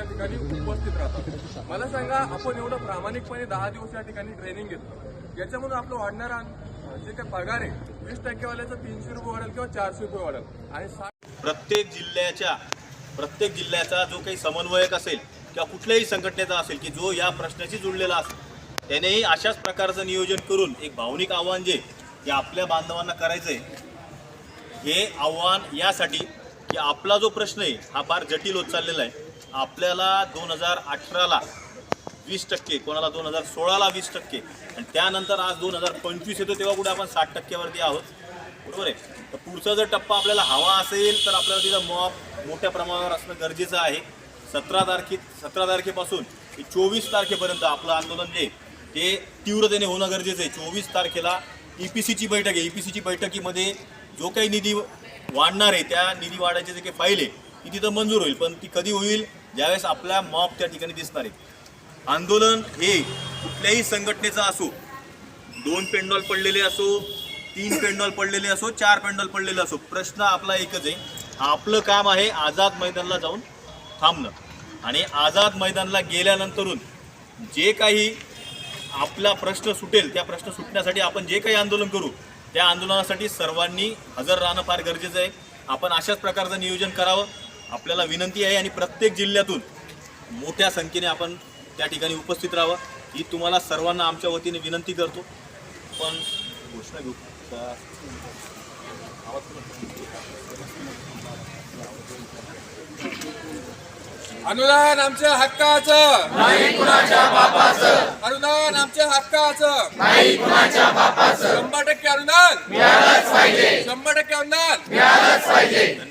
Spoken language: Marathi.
त्या ठिकाणी उपस्थित राहतात. मला सांगा आपण एवढं प्रामाणिकपणे दहा दिवस या ठिकाणी ट्रेनिंग घेतलं. याच्यामधून आपलं वाढणारा जे काही पगार आहे वीस टक्केवाल्याचं तीनशे रुपये वाढेल किंवा चारशे रुपये वाढेल. आणि प्रत्येक जिल्ह्याच्या प्रत्येक जिल्ह्याचा जो काही समन्वयक असेल किंवा कुठल्याही संघटनेचा असेल की जो या प्रश्नाशी जुळलेला असेल त्यानेही अशाच प्रकारचं नियोजन करून एक भावनिक आव्हान जे की आपल्या बांधवांना करायचं आहे हे आव्हान यासाठी की आपला जो प्रश्न आहे हा फार जटिल होत चाललेला आहे. आपल्याला दोन हजार अठराला वीस टक्के कोणाला दोन हजार सोळाला वीस टक्के आणि त्यानंतर आज दोन हजार पंचवीस येतो तेव्हा कुठे आपण साठ टक्क्यावरती आहोत. बरोबर आहे? तर पुढचा जर टप्पा आपल्याला हवा असेल तर आपल्याला तिथं मॉप मोठ्या प्रमाणावर असणं गरजेचं आहे. सतरा तारखे सतरा तारखेपासून ते चोवीस तारखेपर्यंत आपलं आंदोलन जे ते तीव्रतेने होणं गरजेचं आहे. चोवीस तारखेला ई पी सीची बैठक आहे. ई पी सीची बैठकीमध्ये जो काही निधी वाढणार आहे त्या निधी वाढायचे जे काही फाईल आहे ती तिथं मंजूर होईल पण ती कधी होईल ज्यावेळेस आपल्या मॉप त्या ठिकाणी दिसणार आहे. आंदोलन हे कुठल्याही संघटनेचं असो दोन पेंडॉल पडलेले असो तीन पेंडॉल पडलेले असो चार पेंडॉल पडलेले असो प्रश्न आपला एकच आहे. आपलं काम आहे आझाद मैदानला जाऊन थांबणं. आणि आझाद मैदानला गेल्यानंतरून जे काही आपला प्रश्न सुटेल त्या प्रश्न सुटण्यासाठी आपण जे काही आंदोलन करू त्या आंदोलनासाठी सर्वांनी हजर राहणं फार गरजेचं आहे. आपण अशाच प्रकारचं नियोजन करावं. आपल्याला विनंती आहे आणि प्रत्येक जिल्ह्यातून मोठ्या संख्येने आपण त्या ठिकाणी उपस्थित राहावं. ही तुम्हाला सर्वांना आमच्या वतीने विनंती करतो. पण घोषणा घेऊ? अनुदान आमच्या हक्काचं. नाही कुणाच्या बापाचं. अनुदान आमच्या हक्काचं. नाही कुणाच्या बापाचं. शंभर टक्के अनुदान. मिळालंच पाहिजे. शंभर टक्के अनुदान. धन्यवाद